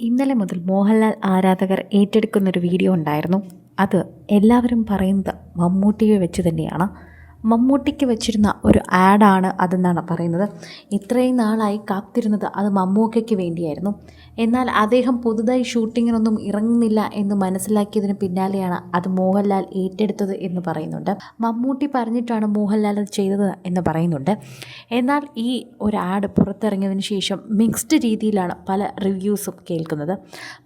ഇന്നലെ മുതൽ മോഹൻലാൽ ആരാധകർ ഏറ്റെടുക്കുന്നൊരു വീഡിയോ ഉണ്ടായിരുന്നു. അത് എല്ലാവരും പറയുന്നത് മമ്മൂട്ടിയെ വെച്ച് തന്നെയാണ്. മമ്മൂട്ടിക്ക് വെച്ചിരുന്ന ഒരു ആഡാണ് അതെന്നാണ് പറയുന്നത്. ഇത്രയും നാളായി കാത്തിരുന്നത് അത് മമ്മൂക്കയ്ക്ക് വേണ്ടിയായിരുന്നു. എന്നാൽ അദ്ദേഹം പുതുതായി ഷൂട്ടിങ്ങിനൊന്നും ഇറങ്ങുന്നില്ല എന്ന് മനസ്സിലാക്കിയതിന് പിന്നാലെയാണ് അത് മോഹൻലാൽ ഏറ്റെടുത്തത് എന്ന് പറയുന്നുണ്ട്. മമ്മൂട്ടി പറഞ്ഞിട്ടാണ് മോഹൻലാൽ അത് ചെയ്തത് എന്ന് പറയുന്നുണ്ട്. എന്നാൽ ഈ ഒരു ആഡ് പുറത്തിറങ്ങിയതിന് ശേഷം മിക്സ്ഡ് രീതിയിലാണ് പല റിവ്യൂസും കേൾക്കുന്നത്.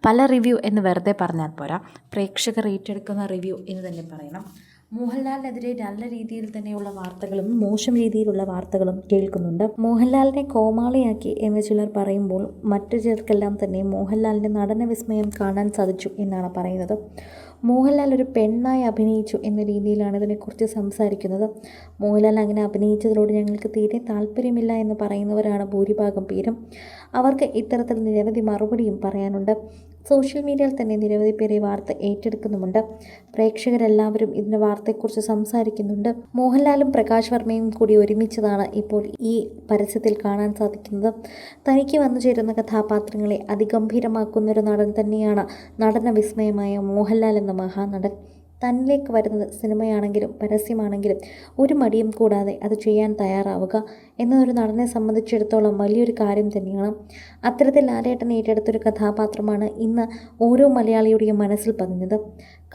പല റിവ്യൂ എന്ന് വെറുതെ പറഞ്ഞാൽ പോരാ. പ്രേക്ഷകർ ഏറ്റെടുക്കുന്ന റിവ്യൂ എന്ന് തന്നെ പറയണം. മോഹൻലാലിനെതിരെ നല്ല രീതിയിൽ തന്നെയുള്ള വാർത്തകളും മോശം രീതിയിലുള്ള വാർത്തകളും കേൾക്കുന്നുണ്ട്. മോഹൻലാലിനെ കോമാളിയാക്കി എന്ന് ചിലർ പറയുമ്പോൾ മറ്റു ചിലർക്കെല്ലാം തന്നെ മോഹൻലാലിന്റെ നടന വിസ്മയം കാണാൻ സാധിച്ചു എന്നാണ് പറയുന്നത്. മോഹൻലാൽ ഒരു പെണ്ണായി അഭിനയിച്ചു എന്ന രീതിയിലാണ് ഇതിനെക്കുറിച്ച് സംസാരിക്കുന്നത്. മോഹൻലാൽ അങ്ങനെ അഭിനയിച്ചതിനോട് ഞങ്ങൾക്ക് തീരെ താല്പര്യമില്ല എന്ന് പറയുന്നവരാണ് ഭൂരിഭാഗം പേരും. അവർക്ക് ഇത്തരത്തിൽ നിരവധി മറുപടിയും പറയാനുണ്ട്. സോഷ്യൽ മീഡിയയിൽ തന്നെ നിരവധി പേർ ഈ വാർത്ത ഏറ്റെടുക്കുന്നുമുണ്ട്. പ്രേക്ഷകരെല്ലാവരും ഇതിന്റെ വാർത്തയെക്കുറിച്ച് സംസാരിക്കുന്നുണ്ട്. മോഹൻലാലും പ്രകാശ് വർമ്മയും കൂടി ഒരുമിച്ചതാണ് ഇപ്പോൾ ഈ പരസ്യത്തിൽ കാണാൻ സാധിക്കുന്നത്. തനിക്ക് വന്നു ചേരുന്ന കഥാപാത്രങ്ങളെ അതിഗംഭീരമാക്കുന്നൊരു നടൻ തന്നെയാണ് നടന വിസ്മയമായ മോഹൻലാൽ എന്ന മഹാനടൻ. തന്നിലേക്ക് വരുന്നത് സിനിമയാണെങ്കിലും പരസ്യമാണെങ്കിലും ഒരു മടിയും കൂടാതെ അത് ചെയ്യാൻ തയ്യാറാവുക എന്നതൊരു നടനെ സംബന്ധിച്ചിടത്തോളം വലിയൊരു കാര്യം തന്നെയാണ്. അത്തരത്തിൽ ലാലേട്ടൻ ഏറ്റെടുത്തൊരു കഥാപാത്രമാണ് ഇന്ന് ഓരോ മലയാളിയുടെയും മനസ്സിൽ പതിഞ്ഞത്.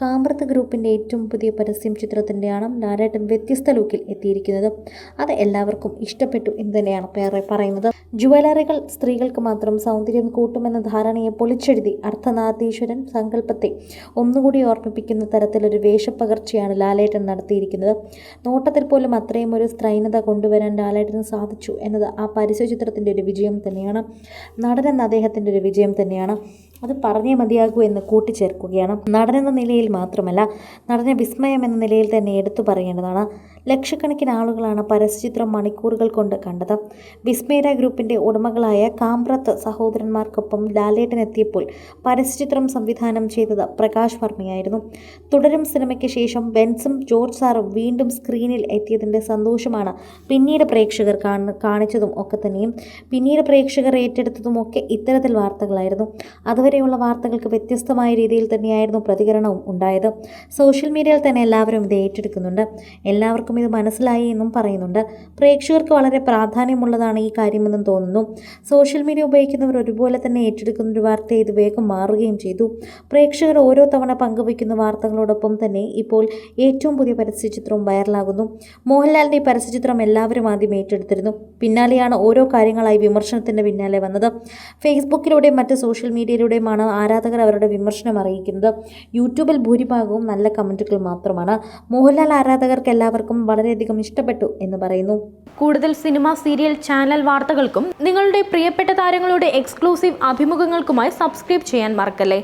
കാമ്പ്രത്ത് ഗ്രൂപ്പിന്റെ ഏറ്റവും പുതിയ പരസ്യം ചിത്രത്തിന്റെയാണ് ലാലേട്ടൻ വ്യത്യസ്ത ലുക്കിൽ എത്തിയിരിക്കുന്നത്. അത് എല്ലാവർക്കും ഇഷ്ടപ്പെട്ടു എന്ന് തന്നെയാണ് പേരെ പറയുന്നത്. ജുവലറികൾ സ്ത്രീകൾക്ക് മാത്രം സൗന്ദര്യം കൂട്ടുമെന്ന ധാരണയെ പൊളിച്ചെഴുതി അർത്ഥനാഥീശ്വരൻ സങ്കല്പത്തെ ഒന്നുകൂടി ഓർമ്മിപ്പിക്കുന്ന തരത്തിലൊരു വേഷപ്പകർച്ചയാണ് ലാലേട്ടൻ നടത്തിയിരിക്കുന്നത്. നോട്ടത്തിൽ പോലും അത്രയും ഒരു സ്ത്രൈനത കൊണ്ടുവരാൻ ലാലേട്ടന് സാധിച്ചു എന്നത് ആ പരസ്യ ചിത്രത്തിന്റെ ഒരു വിജയം തന്നെയാണ്. നടനെന്ന അദ്ദേഹത്തിന്റെ ഒരു വിജയം തന്നെയാണ്. അത് പറഞ്ഞേ മതിയാകൂ എന്ന് കൂട്ടിച്ചേർക്കുകയാണ്. നടനെന്ന നിലയിൽ മാത്രമല്ല നടനെ വിസ്മയം എന്ന നിലയിൽ തന്നെ എടുത്തു പറയേണ്ടതാണ്. ലക്ഷക്കണക്കിന് ആളുകളാണ് പരസ്യചിത്രം മണിക്കൂറുകൾ കൊണ്ട് കണ്ടത്. വിസ്മേര ഗ്രൂപ്പിന്റെ ഉടമകളായ കാമ്പ്രത്ത് സഹോദരന്മാർക്കൊപ്പം ലാലേട്ടനെത്തിയപ്പോൾ പരസ്യചിത്രം സംവിധാനം ചെയ്തത് പ്രകാശ് വർമ്മയായിരുന്നു. തുടരും സിനിമയ്ക്ക് ശേഷം ബെൻസും ജോർജ് സാറും വീണ്ടും സ്ക്രീനിൽ എത്തിയതിന്റെ സന്തോഷമാണ് പിന്നീട് പ്രേക്ഷകർ കാണിച്ചതും ഒക്കെ തന്നെയും. പിന്നീട് പ്രേക്ഷകർ ഏറ്റെടുത്തതും ഒക്കെ ഇത്തരത്തിൽ വാർത്തകളായിരുന്നു. അതുവരെയുള്ള വാർത്തകൾക്ക് വ്യത്യസ്തമായ രീതിയിൽ തന്നെയായിരുന്നു പ്രതികരണവും ഉണ്ടായത്. സോഷ്യൽ മീഡിയയിൽ തന്നെ എല്ലാവരും ഇത് ഏറ്റെടുക്കുന്നുണ്ട്. എല്ലാവർക്കും ഇത് മനസ്സിലായി എന്നും പറയുന്നുണ്ട്. പ്രേക്ഷകർക്ക് വളരെ പ്രാധാന്യമുള്ളതാണ് ഈ കാര്യമെന്നും തോന്നുന്നു. സോഷ്യൽ മീഡിയ ഉപയോഗിക്കുന്നവർ ഒരുപോലെ തന്നെ ഏറ്റെടുക്കുന്ന ഒരു വാർത്ത ഇത് വേഗം മാറുകയും ചെയ്തു. പ്രേക്ഷകർ ഓരോ തവണ പങ്കുവയ്ക്കുന്ന വാർത്തകളോടൊപ്പം തന്നെ ഇപ്പോൾ ഏറ്റവും പുതിയ പരസ്യചിത്രവും വൈറലാകുന്നു. മോഹൻലാലിന്റെ ഈ പരസ്യചിത്രം എല്ലാവരും ആദ്യം ഏറ്റെടുത്തിരുന്നു. പിന്നാലെയാണ് ഓരോ കാര്യങ്ങളായി വിമർശനത്തിന്റെ പിന്നാലെ വന്നത്. ഫേസ്ബുക്കിലൂടെയും മറ്റ് സോഷ്യൽ മീഡിയയിലൂടെയുമാണ് ആരാധകർ അവരുടെ വിമർശനം അറിയിക്കുന്നത്. യൂട്യൂബിൽ ഭൂരിഭാഗവും നല്ല കമന്റുകൾ മാത്രമാണ്. മോഹൻലാൽ ആരാധകർക്ക് എല്ലാവർക്കും വളരെയധികം ഇഷ്ടപ്പെട്ടു എന്ന് പറയുന്നു. കൂടുതൽ സിനിമ സീരിയൽ ചാനൽ വാർത്തകൾക്കും നിങ്ങളുടെ പ്രിയപ്പെട്ട താരങ്ങളുടെ എക്സ്ക്ലൂസീവ് അഭിമുഖങ്ങൾക്കുമായി സബ്സ്ക്രൈബ് ചെയ്യാൻ മറക്കല്ലേ?